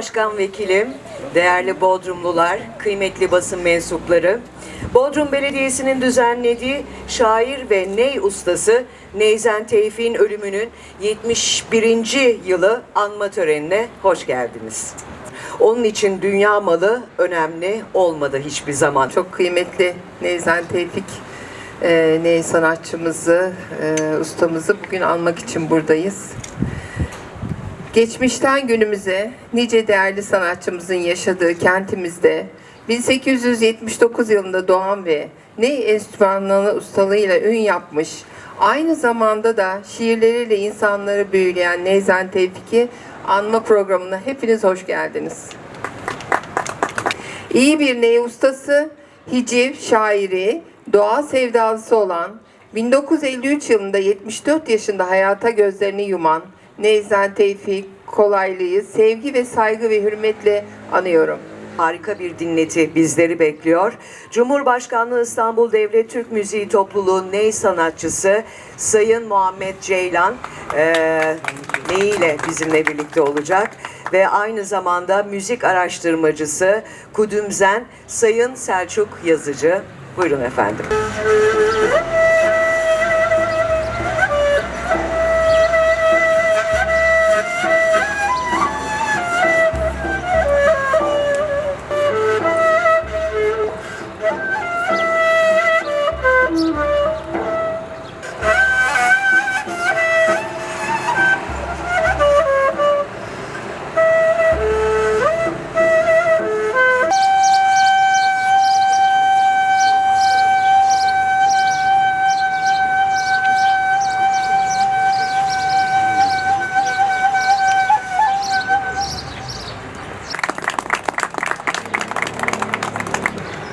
Başkan Vekilim, değerli Bodrumlular, kıymetli basın mensupları, Bodrum Belediyesi'nin düzenlediği şair ve ney ustası Neyzen Tevfik'in ölümünün 71. yılı anma törenine hoş geldiniz. Onun için dünya malı önemli olmadı hiçbir zaman. Çok kıymetli Neyzen Tevfik e, ney sanatçımızı, e, ustamızı bugün almak için buradayız. Geçmişten günümüze nice değerli sanatçımızın yaşadığı kentimizde 1879 yılında doğan ve ney enstrümanları ustalığıyla ün yapmış, aynı zamanda da şiirleriyle insanları büyüleyen Neyzen Tevfik'i anma programına hepiniz hoş geldiniz. İyi bir ney ustası, hiciv, şairi, doğa sevdalısı olan, 1953 yılında 74 yaşında hayata gözlerini yuman Neyzen Tevfik Kolaylı'yı sevgi ve saygı ve hürmetle anıyorum. Harika bir dinleti bizleri bekliyor. Cumhurbaşkanlığı İstanbul Devlet Türk Müziği Topluluğu ney sanatçısı Sayın Muhammed Ceylan eee neyiyle bizimle birlikte olacak ve aynı zamanda müzik araştırmacısı Kudümzen Sayın Selçuk Yazıcı. Buyurun efendim.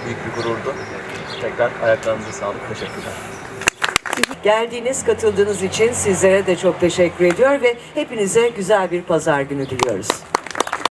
Büyük bir gururdu. Tekrar ayaklarınıza sağlık. Teşekkürler. Geldiğiniz, katıldığınız için sizlere de çok teşekkür ediyor ve hepinize güzel bir pazar günü diliyoruz.